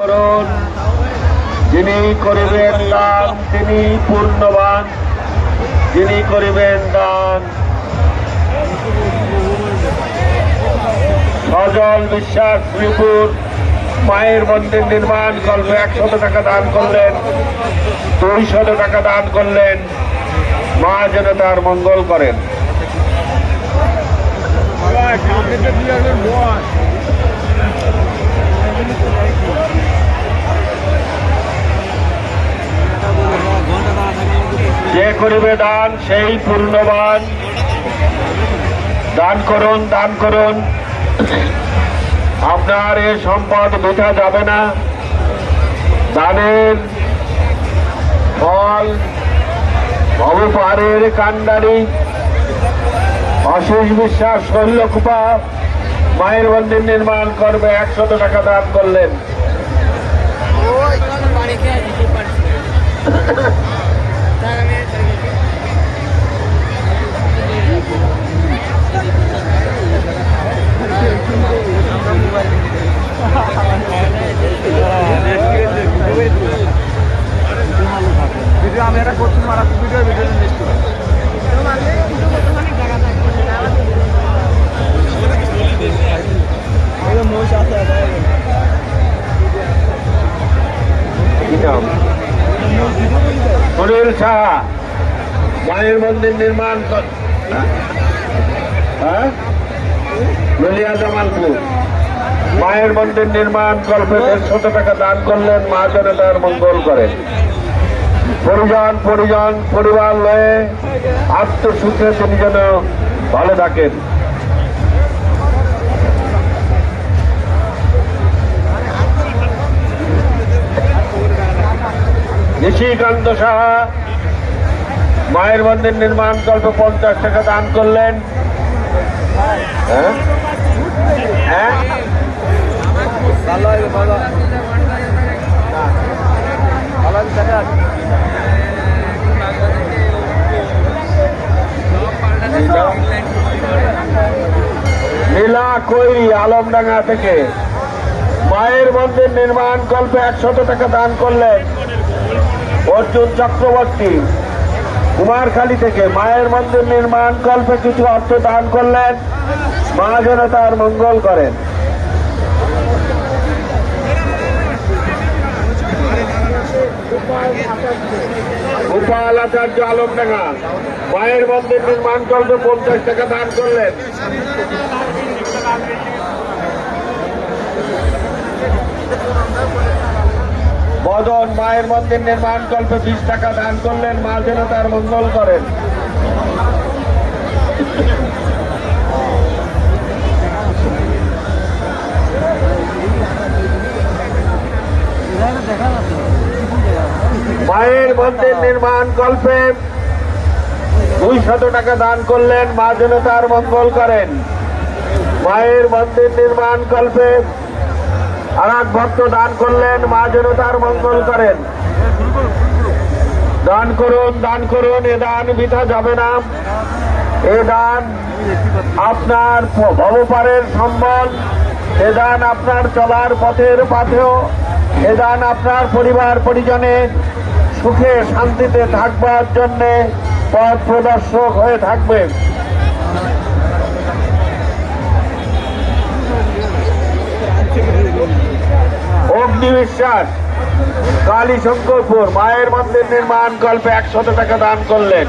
করুন। যিনি করিবেন দান, তিনি পূর্ণবান যিনি করিবেন দান। সজল বিশ্বাস শ্রীপুর মায়ের মন্দির নির্মাণ কল্পে একশত টাকা দান করলেন, দুইশত টাকা দান করলেন। মা যেন তার মঙ্গল করেন। করিবে দান, সেই পূর্ণবান। দান করুন দান করুন। আপনার এ সম্পদ বৃথা যাবে না। দানের ফল ভবপারের কান্ডারি অশেষ বিশ্বাস শৈলকুপা মায়ের মন্দির নির্মাণ করবে, একশত টাকা দান করলেন। সাহা মায়ের মন্দির নির্মাণ হ্যাঁ? নলিয়া জামালপুর। মায়ের মন্দির নির্মাণ কল্পে দেড়শত টাকা দান করলেন মা যেন তার মঙ্গল করেন পরিজন পরিজন, পরিবার লয়ে আত্মসুখে তিনি যেন ভালো থাকেন। নিশিকান্ত সাহা মায়ের মন্দির নির্মাণ কল্প পঞ্চাশ টাকা দান করলেন। হ্যাঁ? নীলা কৈরি আলমডাঙ্গা থেকে। মায়ের মন্দির নির্মাণ কল্পে একশত টাকা দান করলেন। অর্জুন চক্রবর্তী। কুমারখালী থেকে মায়ের মন্দির নির্মাণ কল্পে কিছু অর্থ দান করলেন। মা যেন তার মঙ্গল করেন। গোপাল আচার্য আলমডাঙ্গা, মায়ের মন্দির নির্মাণ কল্পে পঞ্চাশ টাকা দান করলেন। বদন মায়ের মন্দির নির্মাণ কল্পে বিশ টাকা দান করলেন মা যেন তার মঙ্গল করেন। মায়ের মন্দির নির্মাণ কল্পে দুই শত টাকা দান করলেন মা যেন তার মঙ্গল করেন। মায়ের মন্দির নির্মাণ কল্পে আর ভক্ত দান করলেন, মা যেন তার মঙ্গল করেন। দান করুন দান করুন, এ দান বৃথা যাবে না। এ দান আপনার ভবপারের সম্বল, এ দান আপনার চলার পথের পাথেও এ দান আপনার পরিবার পরিজনে সুখে শান্তিতে থাকবার জন্যে পথ প্রদর্শক হয়ে থাকবে বিশ্বাস কালী শঙ্করপুর, মায়ের মন্দির নির্মাণ কল্পে একশত টাকা দান করলেন।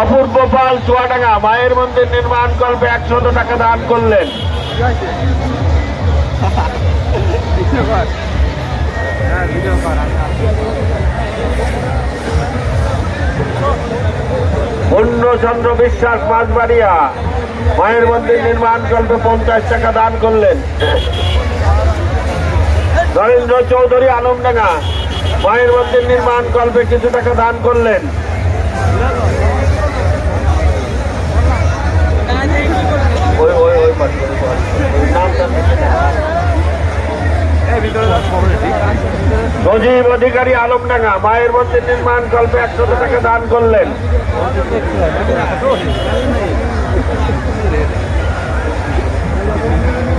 অপূর্ব পাল চুয়াডাঙ্গা, মায়ের মন্দির নির্মাণ কল্পে একশত টাকা দান করলেন। পূর্ণচন্দ্র বিশ্বাস, মাঝবাড়িয়া। মায়ের মন্দির নির্মাণ কল্পে পঞ্চাশ টাকা দান করলেন। নরেন্দ্র চৌধুরী আলমডাঙ্গা মায়ের মন্দির নির্মাণ কল্পে কিছু টাকা দান করলেন। সজীব অধিকারী আলমডাঙ্গা, মায়ের মন্দির নির্মাণ কল্পে একশত টাকা দান করলেন। 힘을 내야 돼.